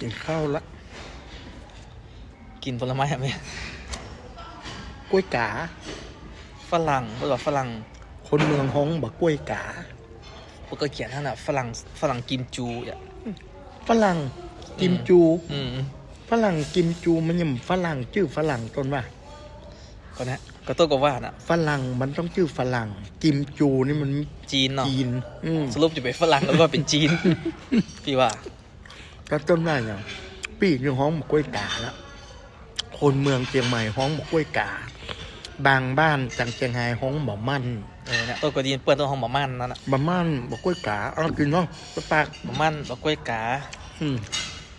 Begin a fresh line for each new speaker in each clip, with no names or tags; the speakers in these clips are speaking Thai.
กินข้าวละ
กินผลไม้อะไหม
กล้วยกา
ฝรั่งเรียกว่าฝรั่ง
คนเมืองฮ้องบอกกล้วยกา
ปกติเขียนท่านอะฝรั่งฝรั่งกิมจูอะ
ฝรั่งกิมจู
อืม
ฝรั่งกิมจูมันยังฝรั่งชื่อฝรั่งต้นว่า
ก็นะก็ตัวก็ว่าน่ะ
ฝรั่งมันต้องชื่อฝรั่ง กิมจูนี่มัน
จีนเนาะ
จีนอืม
สรุปจะเป็นฝรั่งแล้วก็เป็นจีน พี่ว่า
ก็ต้นว่าอย่างปีกยังฮ้องบอกกล้วยกาละคนเมืองเชียงใหม่ฮ้องบอกกล้วยกา บางบ้านจังเชียงไฮ้ฮ้องบอกมั่น
เออเนี่ยตัวก็ดีนเปิดตัวห้องหมามันนั่นน่ะ
บะมั่นบอกกล้วยกาเอากินเนาะไปปาก
หมามันบักกล้วยกา
อืม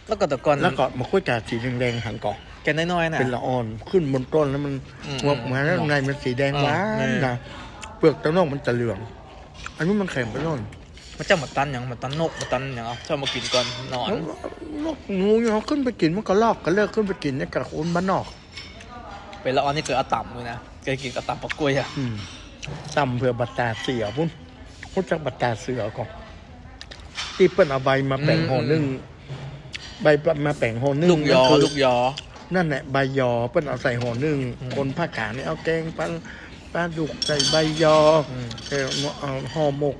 แล้วก็แตะกอน
แล้วก็บอกกล้วยกาสีแดงๆหันก่อน
แกน้อยๆน่ะ
เป็นละอ่อนขึ้นบนต้นแล้วมัน
อืม
หัวมาแล้วข้างในมันสีแดง
อืม
หวาน
อืม
นะเปลือกตะนอกมันจะเหลือง อันนี้มันแข็งไปโน่น
มันจะมาตันอย่างมาตันนกมาตันอย่างเอาชอบมากินก่อนนอน
แล้วนกงูเนี่ยเขาขึ้นไปกินมันก็ลอกก็เลิกขึ้นไปกินเนี่ยกับคนบ้านนอก
เป็นละออนนี่เกิดอาต่ำเลยนะเคยกินกับต่ำปักกล้วยอะ
อืมตำเพื่อบัตตาเสือพุ่นพูดจากบัตตาเสือก่อนที่เปิ้นเอาใบมาแป่งห่อนึ่งใบมาแป่งห่อนึ่ง
ลูกยอ
นั่นคือ
ลูกยอ
นั่นแหละใบยอเปิ้นเอาใส่ห่อนึ่ง
อืม
คนภาคกลางนี่เอาแกงปลาปลาดุกใส่ใบยอ
อืม
เออเอาห่อหมก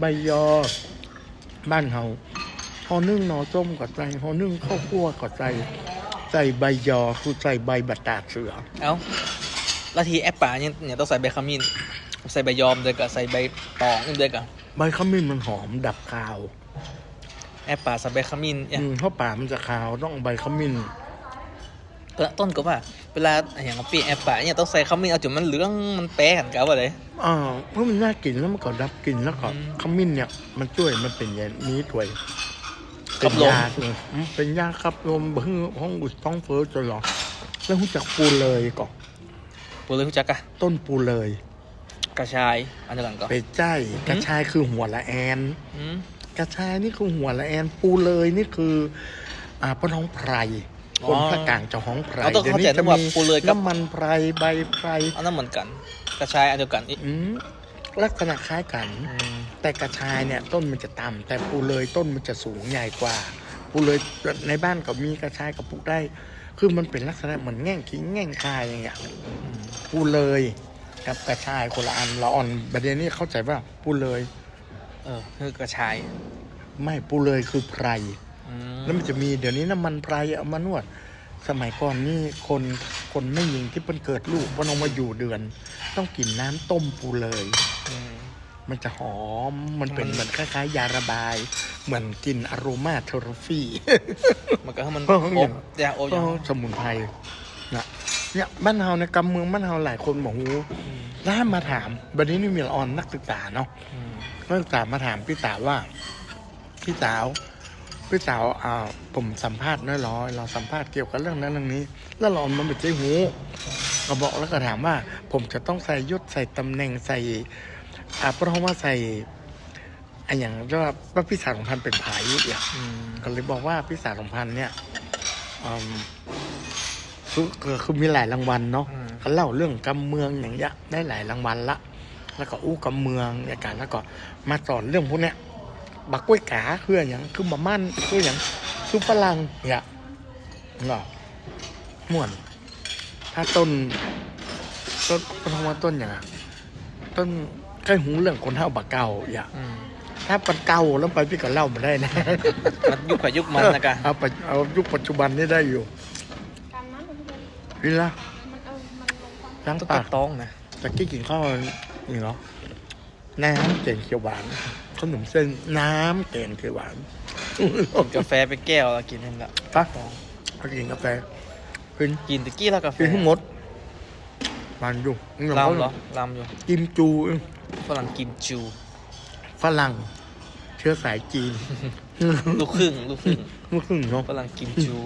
ใบยอ บ้านเฮาห่อนึ่งหนอส้มก็ใส่ห่อนึ่งข้าวคั่วก็ใส่ใส่ใบยอคือใส่ใบบัตตาเสือ
เอ้าแล้วทีแอปป่าเนี่ยเนี่ยต้องใส่ใบขมิ้น ใส่ใบยอมด้วยกับใส่ใบตองนี่ด้วยกับ
ใบขมิ้นมันหอมดับคาว
แอปป่าใส่ใบขมิ้นเนี่ย
อืมเพราะป่ามันจะคาวต้องเอาใบขมิ้น
ก็ต้นก็ว่าเวลาอย่างปีแอปป่าเนี่ยต้องใส่ขมิ้นเอาจนมันเหลืองมันแปะกันกับว่าเลย
อ่าเพราะมันน่ากินแล้วมันก็ดับกลิ่นแล้วก็
อืม
ขมิ้นเนี่ย มันช่วยมันเป็นอย่างนี้ถวย
ขั
เป็น
บลม
ยาเลยอืมเป็นยาขับลมเพิ่งห้องอุดท้องเฟ้อจนหรอแล้วรู้จักปูเลยก่อน
ปูเลยรู้จักกะ
ต้นปูเลย
กระชาย อันเดียวกันก็
ไปใจกระชายคือหัวละแอน
อืม
กระชายนี่คือหัวละแอน ปูเลยนี่คือ อ่าปน้องไพร
อ๋อ
คนภาคกลางจะห้องไพร
เราต้อง
เดี๋ยว
เข้า
นี้
ใจ
จะ
นะว่า
มี
ปูเลยกับ
น้ำมันไพรใบไพร
อันนั้นเหมือนกันกระชายอันเดียวกันอีก
อืมลักษณะคล้ายกัน
อืม
แต่กระชายเนี่ยต้นมันจะต่ำแต่ปูเลยต้นมันจะสูงใหญ่กว่าปูเลยในบ้านก็มีกระชายกับปลูกได้ คือมันเป็นลักษณะเหมือนแง่งขิงแง่งคายอย่างเงี้ย
อืม
ปูเลยกับกระชายคนละอันละอ่อนประเด็นนี้เข้าใจว่าปูเลย
เออคือกระชาย
ไม่ปูเลยคือไพร
อืม
แล้วมันจะมีเดี๋ยวนี้น้ำมันไพรเอามานวด สมัยก่อนนี่คนคนไม่ยิงที่เพิ่นเกิดลูกเพิ่นเอามาอยู่เดือน ต้องกินน้ำต้มปูเลย
อืม
มันจะหอมมันเป็น
มัน
เหมือนคล้ายๆ ยาระบาย เหมือนกินอโรมาเทอราฟี
มันก็ให้มัน
เออ
อ
อย่าง
บยาโอบอย่าง
สมุนไพรนะเนี่ยบ้านเฮาในกำเมืองบ้านเฮาหลายคนบอกหู
อืม
แล้วมาถามบัดนี้นี่มีละออนนักศึกษาเนาะ
อืม
นักศึกษามาถามพี่สาวว่า พี่สาว พี่สาวอ่าผมสัมภาษณ์น้อยร้อยเราสัมภาษณ์เกี่ยวกับเรื่องนั้นเรื่องนี้ แล้วละออนมันไม่ใช่หูก็บอกแล้วก็ถามว่า ผมจะต้องใส่ยศใส่ตำแหน่งใส่อ่าเพราะว่าใส่อันอย่างว่าว่าพี่สาวของพันธุ์เป็นไผ่อย่าง
อืม
ก็เลยบอกว่าพี่สาวของพันธุ์เนี่ยอืมคือคือคือมีหลายรางวัลเนาะ
อืม
เขาเล่าเรื่องกำเมืองอย่างเงี้ยได้หลายรางวัลละ แล้วก็อู้กำเมืองเนี่ยกันแล้วก็มาสอนเรื่องพวกเนี้ย บักกล้วยกาคืออย่างคือมะมั่นคืออย่างคือฝรั่งเนี่ยเนาะม่วน ถ้าต้นต้นต้นว่าต้นอย่างอะต้นใกล้หูเรื่องคนเท่าบักเก่าอย่าง
อืม
ถ้าปันเก่าแล้วไปพี่ก็เล่ามาได้นะ
มันยุคกับยุคมันนะกะ
เอาปัจเอายุคปัจจุบันนี่ได้อยู่
การนั้นมันเป็น
นี่ละ
มันเออมันลงความ
ล้าง
ต้อง
ปาก
ต้องนะ
ตะกี้กินข้าวนี่เนาะน้ำแกงเขียวหวานข นมเส้นน้ำแกงเขียวหวาน
กินกาแฟไปแก้วแล้วกินนั่นแหละ
ปะเอากินกาแฟกิน
กินตะกี้แล้วกาแฟ
กินทั้งหมดมันอยู่
ลำเหรอลำอยู่
กิมจูเอง
ฝรั่งกิมจู
ฝรั่งเชื้อสายจีน
ลูกครึ่ง ลูกครึ่ง
ลูกครึ่งเนาะ
ฝรั่งกิมจู